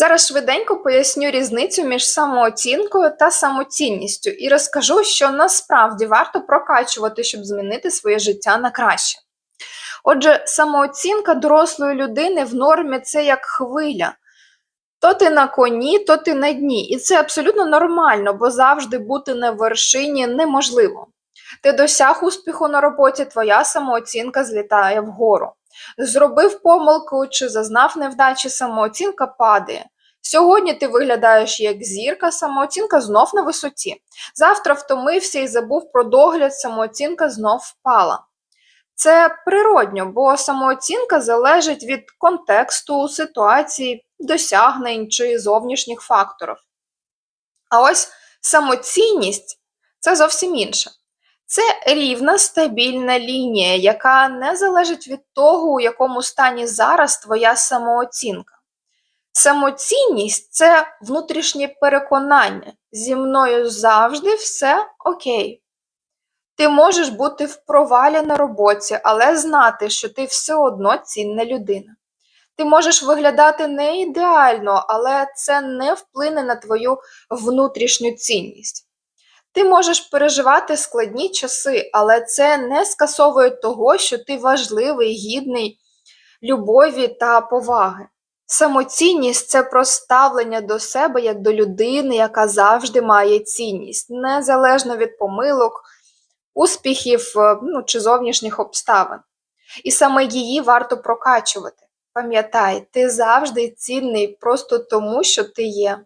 Зараз швиденько поясню різницю між самооцінкою та самоцінністю і розкажу, що насправді варто прокачувати, щоб змінити своє життя на краще. Отже, самооцінка дорослої людини в нормі це як хвиля. То ти на коні, то ти на дні. І це абсолютно нормально, бо завжди бути на вершині неможливо. Ти досяг успіху на роботі, твоя самооцінка злітає вгору. Зробив помилку чи зазнав невдачі, самооцінка падає. Сьогодні ти виглядаєш як зірка, самооцінка знов на висоті. Завтра втомився і забув про догляд, самооцінка знов впала. Це природньо, бо самооцінка залежить від контексту, ситуації, досягнень чи зовнішніх факторів. А ось самоцінність це зовсім інше. Це рівна стабільна лінія, яка не залежить від того, у якому стані зараз твоя самооцінка. Самоцінність це внутрішнє переконання. Зі мною завжди все окей. Ти можеш бути в провалі на роботі, але знати, що ти все одно цінна людина. Ти можеш виглядати не ідеально, але це не вплине на твою внутрішню цінність. Ти можеш переживати складні часи, але це не скасовує того, що ти важливий, гідний любові та поваги. Самоцінність це про ставлення до себе як до людини, яка завжди має цінність, незалежно від помилок, успіхів е, ну, чи зовнішніх обставин. І саме її варто прокачувати. Пам'ятай, ти завжди цінний просто тому, що ти є.